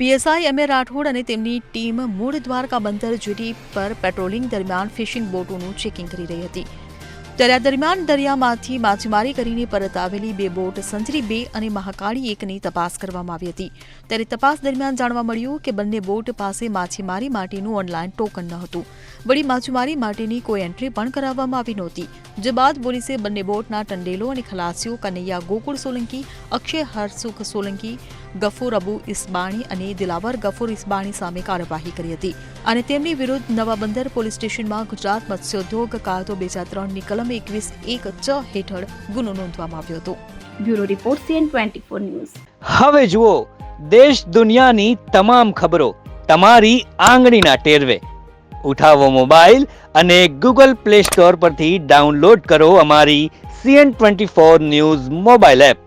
PSI એમ એ રાઠોડ અને તેમની team મૂળ દ્વારકા બંદર જેટી પર પેટ્રોલિંગ દરમિયાન ફિશિંગ બોટોનું ચેકિંગ કરી રહી હતી. ત્યારે આ દરમિયાન દરિયામાંથી માછીમારી કરીને પરત આવેલી બે બોટ સંજરી બે અને મહાકાળી એકની તપાસ કરવામાં આવી હતી. ત્યારે તપાસ દરમિયાન જાણવા મળ્યું કે બંને બોટ પાસે માછીમારી માટેનું ઓનલાઈન ટોકન ન હતું. વળી માછીમારી માટેની કોઈ એન્ટ્રી પણ કરાવવામાં આવી નહોતી. જે બાદ પોલીસે બંને બોટના ટંડેલો અને ખલાસીઓ કનૈયા ગોકુળ સોલંકી, અક્ષય હરસુખ સોલંકી ગફૂર અબુ ઇસ્બાણી અને દિલાવર ગફૂર ઇસ્બાણી સામે કાર્યવાહી કરી હતી અને તેમની વિરુદ્ધ નવા બંદર પોલીસ સ્ટેશનમાં ગુજરાત મત્સ્યોદ્યોગ કાયદો બે હજાર ત્રણની કલમ એકવીસ એક ચ હેઠળ ગુનો નોંધવામાં આવ્યો હતો. Bureau report CN twenty four news. હવે જુઓ દેશ દુનિયાની તમામ ખબરો તમારી આંગળીના ટેરવે. ઉઠાવો મોબાઈલ અને ગૂગલ પ્લે સ્ટોર પરથી ડાઉનલોડ કરો અમારી CN twenty four news mobile app.